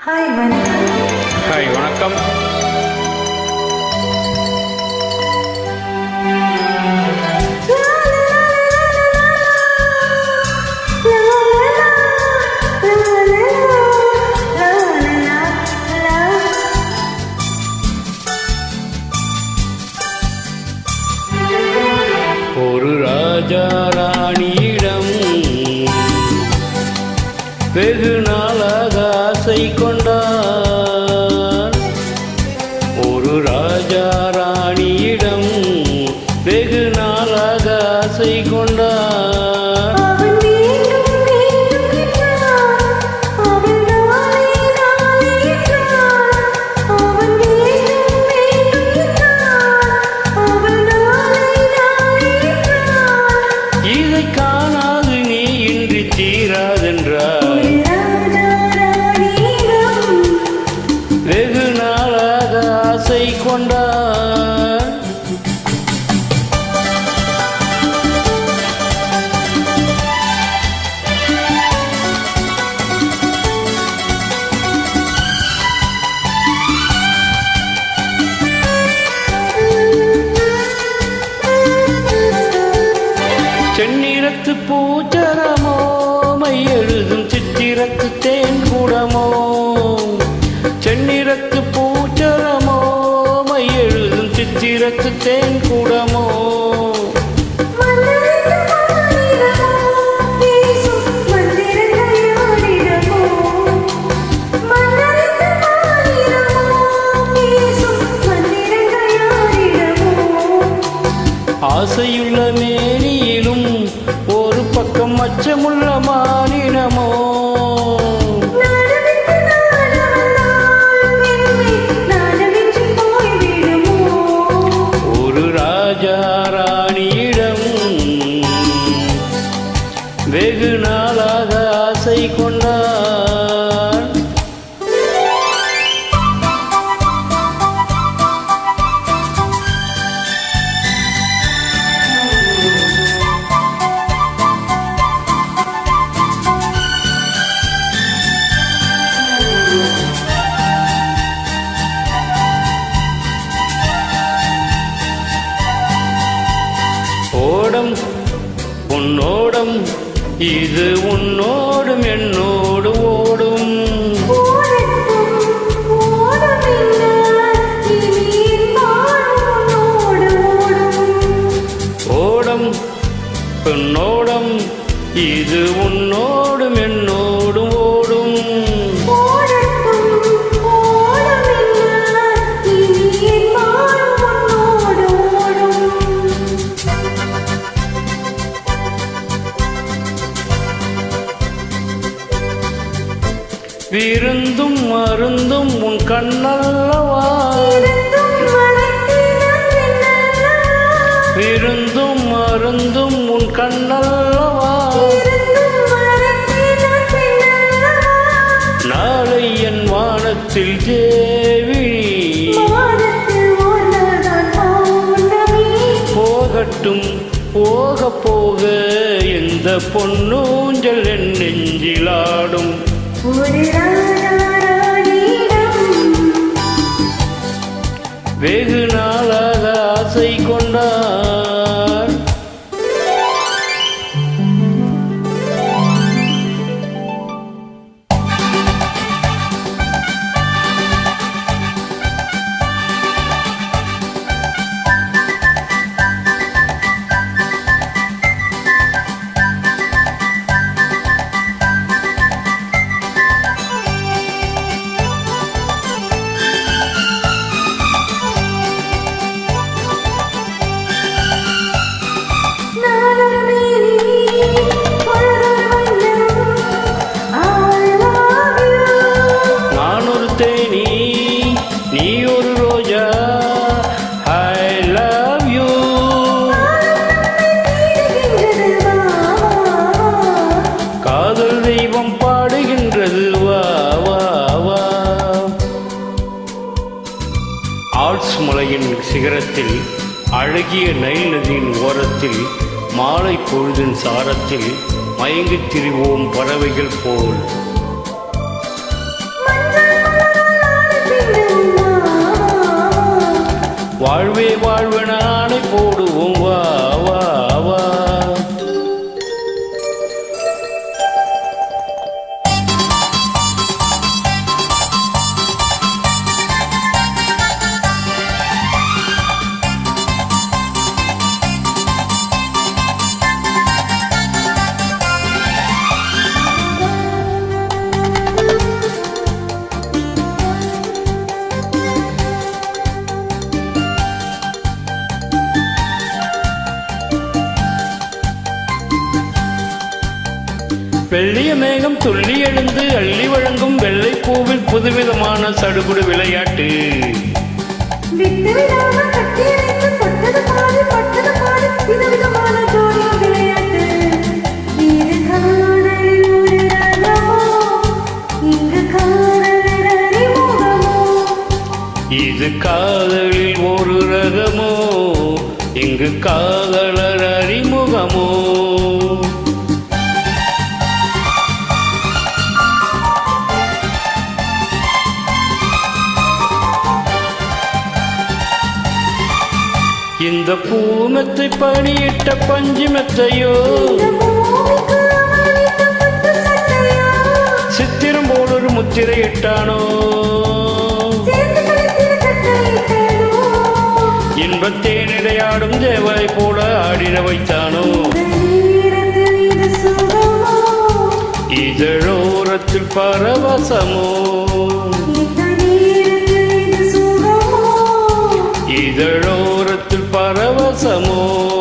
Hi வணக்கம் hi வணக்கம் ஒரு ராஜா ராணியிடம் வெகு நாளே என்றான் இதை காணாது நீ இன்றி தீராதென்றார் வெகு நாளாக ஆசை கொண்டார் செந்நிறத்து பூச்சரமோ மை எழுதும் சித்திரத்து தேன் கூடமோ. மாநிலமோ ஒரு ராஜா ராணியிடம் வெகு நாளாக ஆசை கொண்டார். உன்னோடும் இது உன்னோடும் என்னோடு ஓ விருந்தும் மருந்தும் உன் கண்ணல்லவா? விருந்தும் மருந்தும் உன் கண்ணல்லவா? நாளை என் வானத்தில் தேவி போகட்டும் போக போக எந்த பொன்னூஞ்சல் என் நெஞ்சிலாடும் ஒரு வெகு நாளாக ஆசை கொண்டான் ஒரு ரோஜா. ஐ லவ் யூ காதல் தெய்வம் பாடுகின்றது. வா வா வா. மலையின் சிகரத்தில் அழகிய நைல் நதியின் ஓரத்தில் மாலை பொழுதின் சாரத்தில் மயங்கித் திரிவோம் பறவைகள் போல். வாழ்வே வாழ்வனா? வெள்ளிய மேகம் துள்ளி எழுந்து அள்ளி வழங்கும் வெள்ளை பூவில் புதுவிதமான சடுகுடு விளையாட்டு. இது காதலில் ஒரு ரகமோ இங்கு காதலர் அறிமுகமோ. இந்த பூமெத்தை பணியிட்ட பஞ்சு மெத்தையோ இந்த பூமிக்கு அவளித்த பட்டு சட்டையோ சித்திரம் போல் ஒரு முத்திரையிட்டானோ இன்பத்தேனிடையாடும் தேவதை போல ஆடிட வைத்தானோ? இதழோரத்தில் பரவசமோ? இந்த పరవశమో.